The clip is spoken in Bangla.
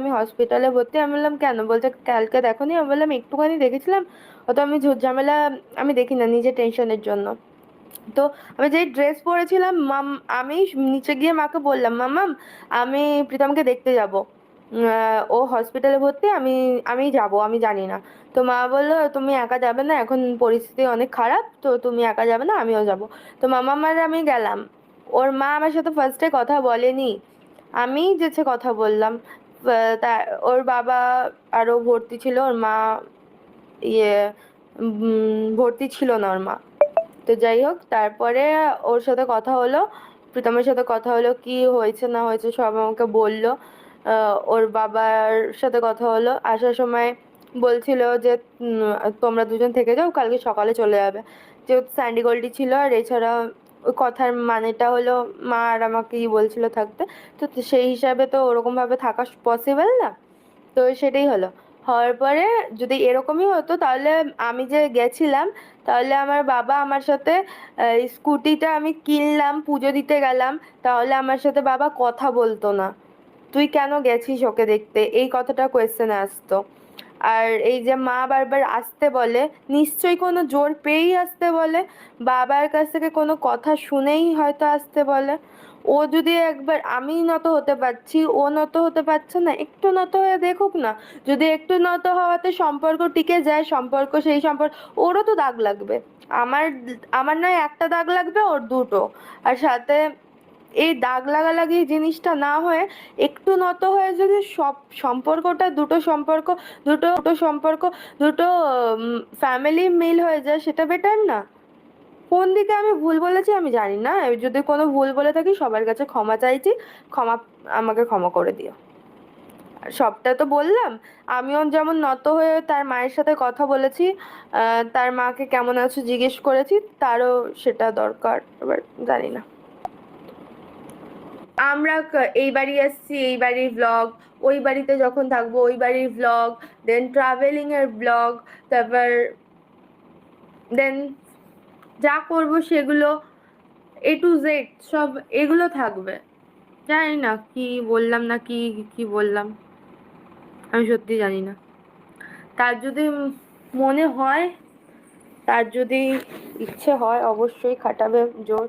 আমি হসপিটালে ভর্তি, আমি বললাম, কেন? বলছে, কালকে দেখোনি? আমি বললাম, একটুখানি দেখেছিলাম, অত আমি ঝামেলা আমি দেখি না নিজের টেনশনের জন্য। তো আমি যেই ড্রেস পরেছিলাম, মাম, আমি নিচে গিয়ে মাকে বললাম মামাম আমি প্রীতমকে দেখতে যাব। ও হসপিটালে ভর্তি, আমি আমি যাব, আমি জানি না। তো মা বলল, তুমি একা যাবে না, এখন পরিস্থিতি অনেক খারাপ, তো তুমি একা যাবে না, আমিও যাব। তো মামা মার আমি গেলাম। ওর মা আমার সাথে ফার্স্টে কথা বলেনি। আমি যেছে কথা বললাম তা, ওর বাবা আরও ভর্তি ছিল, ওর মা ইয়ে ভর্তি ছিল না ওর মা। তো যাই হোক, তারপরে ওর সাথে কথা হলো, প্রীতমের সাথে কথা হলো, কি হয়েছে না হয়েছে সব আমাকে বলল। ওর বাবার সাথে কথা হলো, আসার সময় বলছিল যে তোমরা দুজন থেকে যাও, কালকে সকালে চলে যাবে। যেহেতু স্যান্ডি গোল্ডি ছিল, আর এছাড়া ওই কথার মানেটা হলো মা আর আমাকেই বলছিল থাকতে। তো সেই হিসাবে তো ওরকমভাবে থাকা পসিবল না। তো সেটাই হলো। হওয়ার পরে যদি এরকমই হতো তাহলে আমি যে গেছিলাম, তাহলে আমার বাবা আমার সাথে স্কুটিটা আমি কিনলাম, পুজো দিতে গেলাম, তাহলে আমার সাথে বাবা কথা বলতো না। তুই কেন গেছিস ওকে দেখতে? এই কথাটা কোয়েশ্চেনে আসতো। আর এই যে মা বারবার আসতে বলে, নিশ্চয়ই কোনো জোর পেয়েই আসতে বলে, বাবার কাছ থেকে কোনো কথা শুনেই হয়তো আসতে বলে। ও যদি একবার আমি নত হতে পারছি, ও নত হতে পারছে না, একটু নত হয়ে দেখুক না। যদি একটু নত হওয়াতে সম্পর্ক টিকে যায়, সম্পর্ক সেই সম্পর্ক, ওরও তো দাগ লাগবে। আমার আমার নয়, একটা দাগ লাগবে, ওর দুটো। আর সাথে এই দাগ লাগালাগি জিনিসটা না হয়ে একটু নত হয়ে যদি সব সম্পর্কটা দুটো সম্পর্ক, দুটো দুটো সম্পর্ক, দুটো ফ্যামিলি মিল হয়ে যায়, সেটা বেটার না? কোন দিকে আমি ভুল বলেছি আমি জানি না। যদি কোনো ভুল বলে থাকি, সবার কাছে ক্ষমা চাইছি, ক্ষমা, আমাকে ক্ষমা করে দিও। সবটা তো বললাম। আমিও যেমন নত হয়ে তার মায়ের সাথে কথা বলেছি তার মাকে কেমন আছো জিজ্ঞেস করেছি, তারও সেটা দরকার, এবার জানি না। আমরা এই বাড়ি আসছি, এই বাড়ির ব্লগ ওই বাড়িতে যখন থাকব, ওই বাড়ির ব্লগ দেন ট্রাভেলিং এর ব্লগ তারপর দেন যা করব সেগুলো এ টু জেড সব এগুলো থাকবে। জানি না কি বললাম না কি কি বললাম। আমি সত্যি জানি না। তার যদি মনে হয়, তার যদি ইচ্ছে হয়, অবশ্যই খাটাবে জোর।